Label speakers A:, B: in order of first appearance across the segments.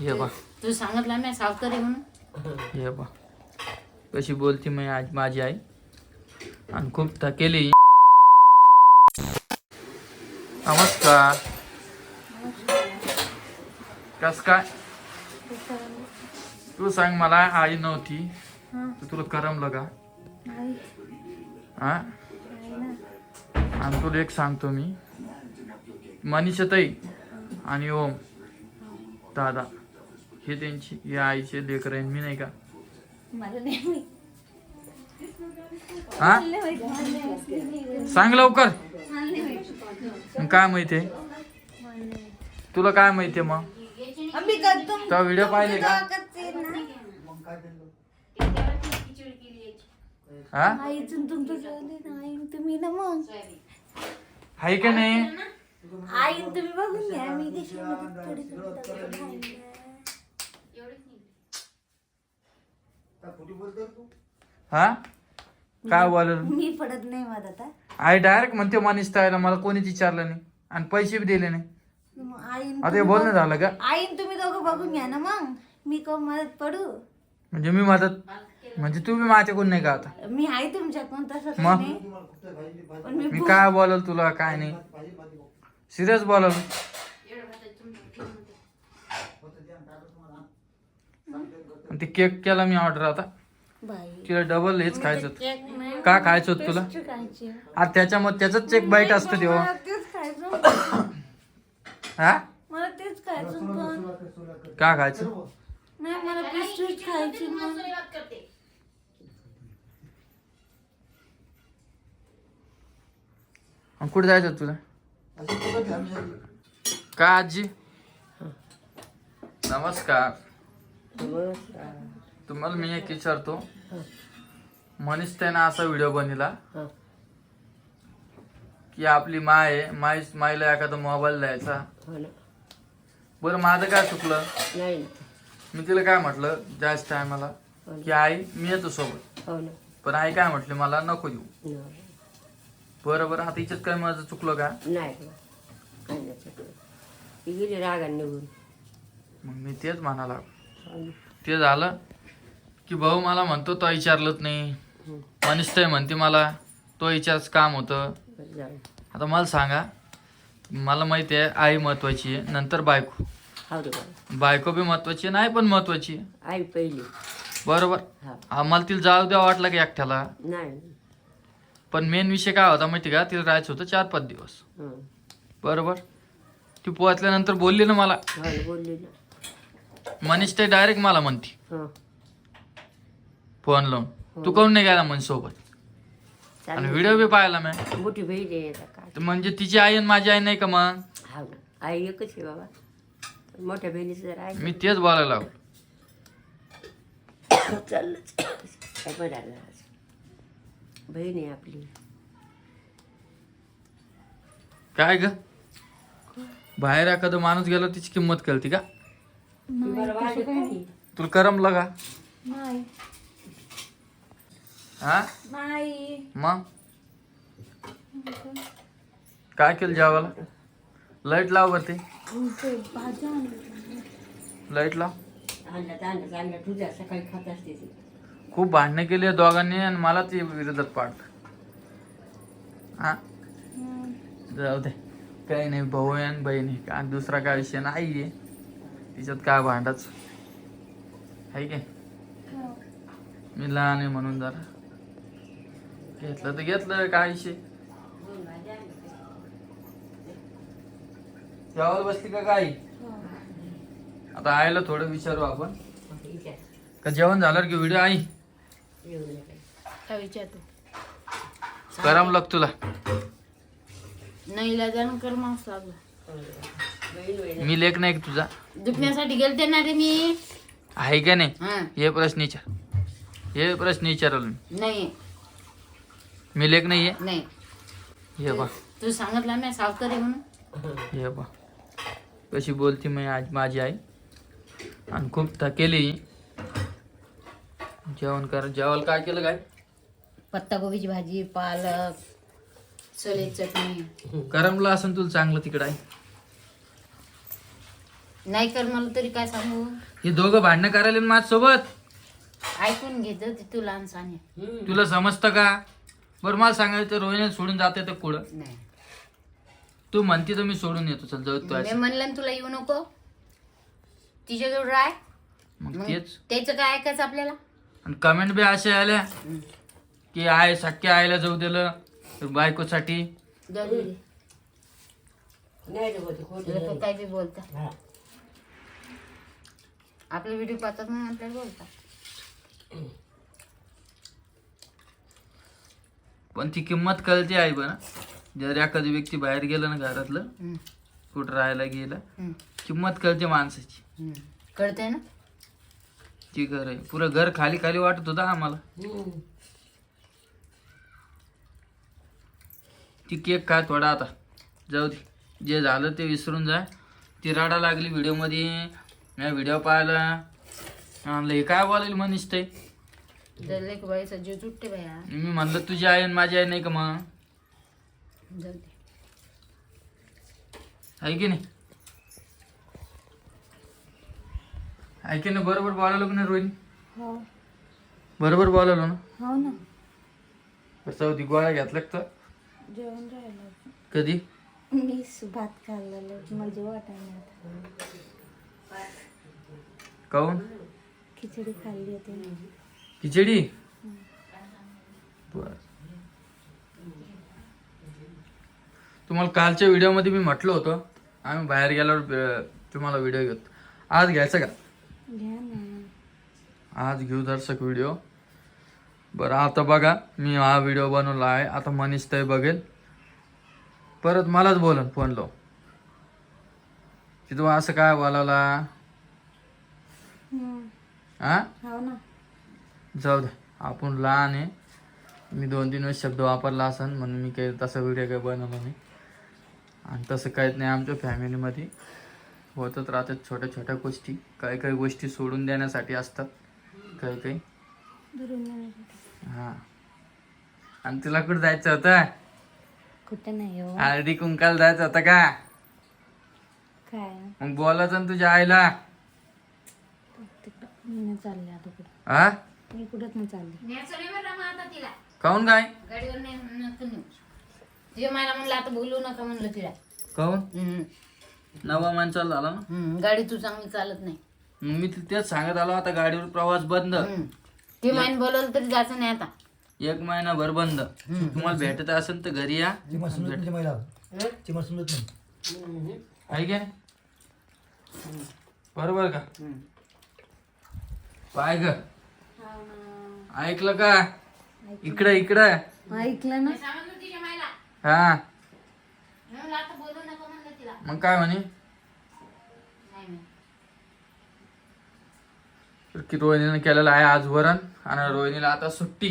A: हे बा.
B: तू सांगितलं सावकारी म्हणून.
A: हे बा. कशी बोलती मी आज माझी आई. आणि खूप थकेली. नमस्कार. कस काय? तू सांग मला आई नव्हती. तर तुला करमलं का? हा? आणि तुला एक सांगतो मी. मनीषाताई आणि ओम. दादा. हे त्यांची या आईचे लेकर आहे मी नाही का?
C: मला नाही माहीत.
A: हा. सांग लवकर. मग काय माहितीये. तुला काय माहितीये मग? तो व्हिडिओ पाहिले का? हा?
C: तुम्ही ना मग.
A: आहे का नाही?
C: आई तुम्ही बघून घ्या. मी कशी मदत थोडी थोडी दगड खायला.
A: हा? काय बोलल
C: मी पडत नाही मदत हा.
A: आई डायरेक्ट म्हणते मनीष ताईला मला कोणीच विचारलं नाही आणि पैसे बी दिले नाही.
C: मग आईन
A: आता हे बोलणं झालं का?
C: आईन तुम्ही दोघं बघून घ्या ना मग. मी का मदत पडू?
A: म्हणजे मी मदत म्हणजे तू बी माझ्याकडून नाही का आता?
C: मी आहे तुमच्या कोण तसं काही
A: मग?
C: नाही. पण मी
A: मी काय बोलल तुला काय नाही. सिरियस बोलल? आणि ते केक केला मी ऑर्डर आता. तिला डबल हेच खायचं होतं.
C: केक नाही
A: का खायचं होतं तुला? आता त्याच्यामध्ये त्याच चेक बाईट असतं तेव्हा.
C: मला तेच खायचं होतं.
A: हा?
C: मला तेच खायचं होतं.
A: का खायचं? कुठे जायचं होतं तुला? का आजी? नमस्कार. तुम्हाला मी एक विचारतो. मनीष त्यानं असा व्हिडिओ बनवला की आपली माय आहे माई माईला एखादा मोबाईल द्यायचा. बरं माझं काय चुकलं?
D: नाही.
A: मी तिला काय म्हटलं जास्त टायमाला की आई मी येतो सोबत.
D: हो ना.
A: पण आई काय म्हटली मला नको देऊ.
D: नाही.
A: बरं बरं आता हिच्यात काय माझं चुकलं का?
D: नाही. काही नाही चुकलं. ती गेली रागाने निघून.
A: मग मी तेच म्हणाला.
D: हो.
A: ते झालं की भाऊ मला म्हणतो तो विचारलंच नाही. मनीष म्हणते मला तो विचारच काम होतं. आता मला सांगा मला माहिती आहे आई महत्वाची आहे नंतर बायको. बायको बी महत्वाची नाही पण महत्वाची
D: आई पहिली.
A: बरोबर?
D: हा.
A: आम्हाला तिला जाऊ द्या वाटलं की एकट्याला. पण मेन विषय काय होता माहिती का? तिला राहायचं होतं चार पाच दिवस. बरोबर? ती पोहोचल्यानंतर बोलली ना मला.
D: बोलली ना.
A: मनीष ते डायरेक्ट मला म्हणती.
D: हं.
A: फोन लावून. तू काऊन नाही गेला मन सोबत? आणि
D: चालेल
A: व्हिडिओ बी पाहिला मी
D: मोठी बहीण आहे आता काय
A: तर म्हणजे तिची आई आणि माझी आई नाही का मग?
D: हा ना आई एकच आहे बाबा. मोठ्या बहिणीचं जर आहे
A: मी तेच बोलायला लागलो.
D: चाललंच. काय आज. बहीण आहे आपली.
A: काय ग? बाहेर एखादं माणूस गेला तिची किंमत कळती का? तुला करमलं का?
C: नाही.
A: हा?
C: नाही.
A: मग? काय केलं जेवायला? लाइट लाव बरं ते
C: ते भाज्या आणल्या.
A: लाइट लाव.
D: आणलं तर आणलं तर आणलं तुझ्या सकाळी खात असते ती.
A: खूप भांडणं केली आहे दोघांनी आणि मला ते विरोधात पाडलं हा?
C: हं.
A: जाऊ दे. काही नाही भाऊ आहे आणि बहीण आहे. का दुसरा काय विषय नाही आहे तिच्यात काय भांडाच? आहे काय
C: हो.
A: मी लहान आहे म्हणून जरा. घेतलं तर घेतलं काय विषय? जेवायला बसली का काय?
C: हो.
A: आता आईला थोडं विचारू आपण. का जेवण झाल्यावर की व्हिडिओ आई?
D: काही.
A: करावं लाग तुला.
B: नाही लागलं.
A: मी लेख नाही का तुझा?
B: दुखण्यासाठी गेलते ना रे मी.
A: आहे का नाही?
B: हा.
A: हे प्रश्न विचार. हे प्रश्न विचारलो मी.
B: नाही.
A: मी लेख नाहीये
B: नाही.
A: हे बा
B: तू सांगितलं ना सावकारी म्हणून.
A: हे बा कशी बोलती मी आज माझी आई. आणि खूप थकेली जेवण कर जेवायला काय केलं काय?
B: पत्ताकोबीची भाजी पालक सोले चटणी.
A: करमलं असं तुला चांगलं तिकडं आहे
B: नाही कर मला तरी काय सांगू?
A: हे दोघं भांडणं करायला ना माझ्यासोबत?
B: ऐकून घेत ते तू लहान साने
A: तुला समजतं का? बरं मला सांगायचं रोहिणी सोडून जाते तर कुठं
B: नाही.
A: तू म्हणते तर मी सोडून येतो चल जाऊ तू
B: मी
A: असं.
B: म्हणलं ना तुला येऊ नको. तिच्याजवळ राय
A: मग
B: मग
A: तेच.
B: त्याचं काय ऐकायचं आपल्याला?
A: आणि कमेंट बी अशा आल्या की आय सख्या आईला जाऊ दिलं बायकोसाठी.
B: जाऊ दे.
D: नाही रे बोलते, खोटं
B: लोकं
D: नाही.
B: काय बी बोलतात.
D: हा.
B: आपले व्हिडिओ पाहतात म्हणून आपल्याला बोलतात.
A: पण ती किंमत कळते आहे पण जर एखादी व्यक्ती बाहेर गेलं ना घरातलं कुठं राहायला गेलं किंमत कळते माणसाची.
B: कळतंय ना?
A: ती घर आहे. पुरं घर खाली खाली वाटत होतं आम्हाला. ती केक काय थोडा आता. जाऊ दे. जे झालं ते विसरून जा. ती राडा लागली व्हिडिओमध्ये मी व्हिडिओ पाहिला. म्हणलं हे काय बोलायला मनीष ते
B: बाया.
A: मी म्हणलं तुझी आई आणि माझी आई नाही का मग?
B: जाऊ दे.
A: आहे की नाही? आहे की नाही? बरोबर बोलायलो की नाही रोहिणी?
C: हो.
A: बरोबर बोलायलो ना?
C: हो ना.
A: कसं होती गोळ्या घेतल्या का तर?
C: जेवण राहिलं
A: कधी?
C: मी भात खाल्लेलं मला जेव्हा वाटायला आता.
A: काऊन?
C: खिचडी खाल्ली होती.
A: खिचडी? बर. तुम्हाला कालच्या व्हिडिओमध्ये मी म्हटलं होतं आम्ही बाहेर गेल्यावर तुम्हाला व्हिडिओ घेतो आज घ्यायचा का?
C: घ्या ना.
A: आज घेऊ दर्शक व्हिडिओ. बरं आता बघा मी हा व्हिडिओ बनवला आहे. आता मनीष ताई बघेल. परत मलाच बोलन फोन लाव की तू असं काय बोलावला?
C: हम्म.
A: हा?
C: हो ना.
A: जाऊ दे. आपण लहान आहे. मी दोन तीन वेळेस शब्द वापरला असन म्हणून मी काही तसा व्हिडिओ काही बनवला नाही. आणि तसं काहीच नाही आमच्या फॅमिलीमध्ये होतच राहतात छोट्या छोट्या गोष्टी. काही काही गोष्टी सोडून देण्यासाठी असतात. काही काही. हा. आणि तुला कुठं जायचं होतं?
C: कुठं नाही हो.
A: हळदी कुंकाल जायचं होतं का?
C: काय?
A: मग बोलायचं ना तुझ्या आईला.
C: मी नाही चालले आता कुठं?
A: हा
C: मी कुठंच नाही चालले.
B: न्यायचं नाही बरं मग आता तिला.
A: काऊन काय?
B: गाडीवर नाही नको नेऊ. तिच्या मला म्हणलं आता बोलू नका म्हणलं तिला.
A: काऊन
B: हम्म,
A: नवा माणसाला झाला ना?
B: हम्म. गाडी तू चांगली चालत नाही.
A: मग मी ते- तेच सांगत आलो आता गाडीवर प्रवास बंद.
B: हम्म. ती माईन बोलवलं तरी जायचं नाही आता.
A: एक महिनाभर बंद. तुम्हाला भेटत असेल तर घरी या.
E: समजत नाही महिला. चिमट समजत नाही
D: हम्म.
A: आहे की नाही? बरोबर का. पाय ग. ऐकलं का? इकडं इकडं.
C: ऐकलं ना.
A: हा.
B: मी म्हणलं आता बोलू नका म्हणलं तिला.
A: मग काय म्हणे? की रोहिणीने केलेलं आहे आज वरण आणि रोहिणीला आता सुट्टी.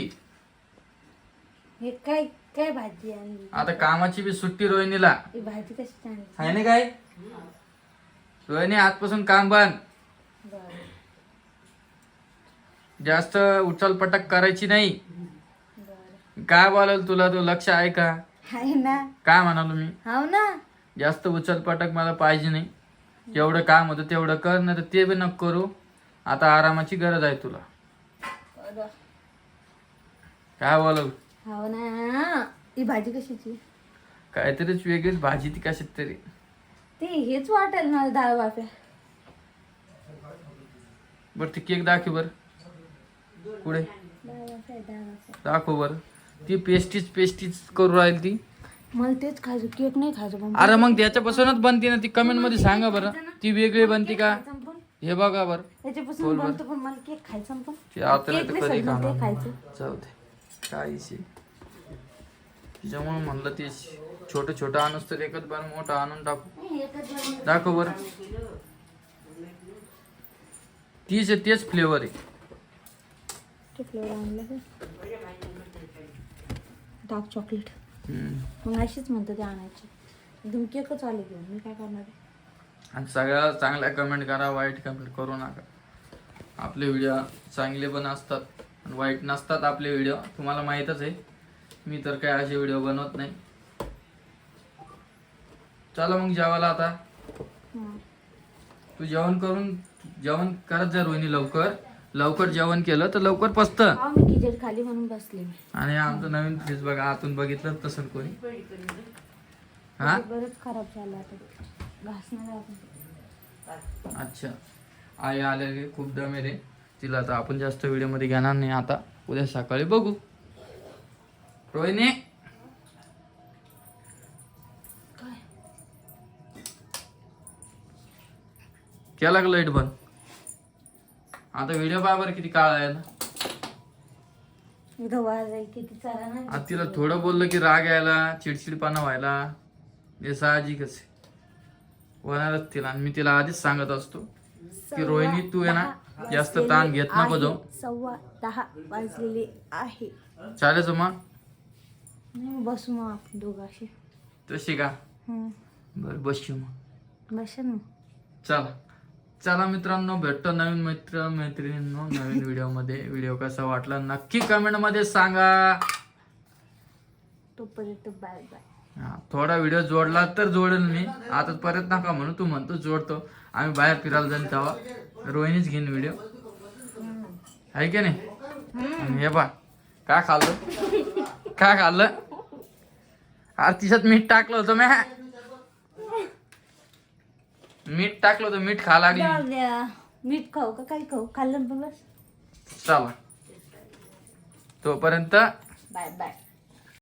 C: हे काय काय भाजी आणली?
A: आता कामाची बी सुट्टी रोहिणीला.
C: ही भाजी कशी आणली?
A: आहे ना काय? रोहिणी आजपासून काम बंद.
C: बरं.
A: जास्त उचलपटक करायची नाही. काय बोलाल तुला? तू लक्ष आहे का?
C: आहे ना.
A: काय म्हणालो मी?
C: हो ना.
A: जास्त उचलपटक मला पाहिजे नाही. जेवढं काम होतं तेवढं कर नाही तर ते बी नको करू. आता आरामाची गरज आहे तुला. काय बोलाल?
C: हो ना. ही भाजी कशाची?
A: काहीतरीच वेगळीच भाजी ती कशात तरी.
C: ते हेच वाटेल मला डाळ वाफ्या
A: बरं ती केक दाखव बर.
C: वाफ्या
A: दाखव बर. ती पेस्टीच पेस्टीच करू राहील ती.
C: मला तेच खायचं केक नाही खायचं
A: अरे मग त्याच्यापासूनच बनते ना ती. कमेंटमध्ये सांगा बरं. ती वेगळी बनते का? हे बघा बरं.
C: त्याच्यापासून बनतो पण मला केक खायचा पण.
A: ते आता नाही तर कधी खाणार. जाऊ दे. तिच्यामुळे म्हणलं ते छोटं छोटं आणूस तर एकच बार मोठं आणून टाकू. दाखव बरं. तीच तेच फ्लेवर आहे.
C: ते फ्लेवर आणलं डार्क चॉकलेट. मग अशीच म्हणतं ते आणायची. एकदम केकच आले घेऊन मी काय करणार आहे?
A: आणि सगळ्या चांगल्या कमेंट करा वाईट कमेंट करू नका. आपले व्हिडिओ चांगले पण असतात आणि वाईट नसतात आपले व्हिडिओ तुम्हाला माहीतच आहे. मी तर काय असे व्हिडिओ बनवत नाही. चला मग जेवायला आता. तू जेवण करून जेवण करत जा रोहिणी लवकर. लवकर जेवण केलं तर लवकर
C: मी खिचडी खाली म्हणून बसले
A: आणि आमचं नवीन फ्रीज बघा आतून बघितलं तसं कोणी. हा?
C: बरंच खराब झालं आता. घासणार आपण
A: अच्छा. आई आलेली खूप दमेले तिला आता आपण जास्त व्हिडिओमध्ये घेणार नाही आता. उद्या सकाळी बघू. रोहिणी! केला का लाइट बंद? आता व्हिडिओ पाहा बरं किती काळ आहे ना?
C: इथं किती
A: आता तिला थोडं बोललं की राग यायला चिडचिडपणा व्हायला. हे साहजिकच आहे. होणारच तिला आणि मी तिला आधीच सांगत असतो की रोहिणी तू आहे ना जास्त ताण घेत नको जाऊ.
C: सव्वा दहा वाजलेले आहे.
A: चालेल मग
C: नाही बसू मग आपण दोघं असे
A: तशी का. बरं बसू मग.
C: बसा ना.
A: चला. चला मित्रांनो भेटतो नवीन मित्र मैत्रिणींनो नवीन व्हिडिओमध्ये व्हिडिओ कसा वाटला नक्की कमेंटमध्ये सांगा.
C: तोपर्यंत बाय बाय.
A: हा, थोडा व्हिडिओ जोडला तर जोडेल मी. आता परत नका म्हणून तू म्हणतो जोडतो. आम्ही बाहेर फिरायला जाईन तेव्हा. रोहिणीच घेईन व्हिडिओ. आहे की नाही? आणि हे बा काय खाल्लं? काय खाल्लं? अरे तिच्यात मीठ टाकलं होतं मी. मीठ टाकलं होतं मीठ खा लागली.
C: जाऊ द्या. मीठ खाऊ का? काही खाऊ? खाल्लं पण बस.
A: चला. तोपर्यंत
C: बाय बाय.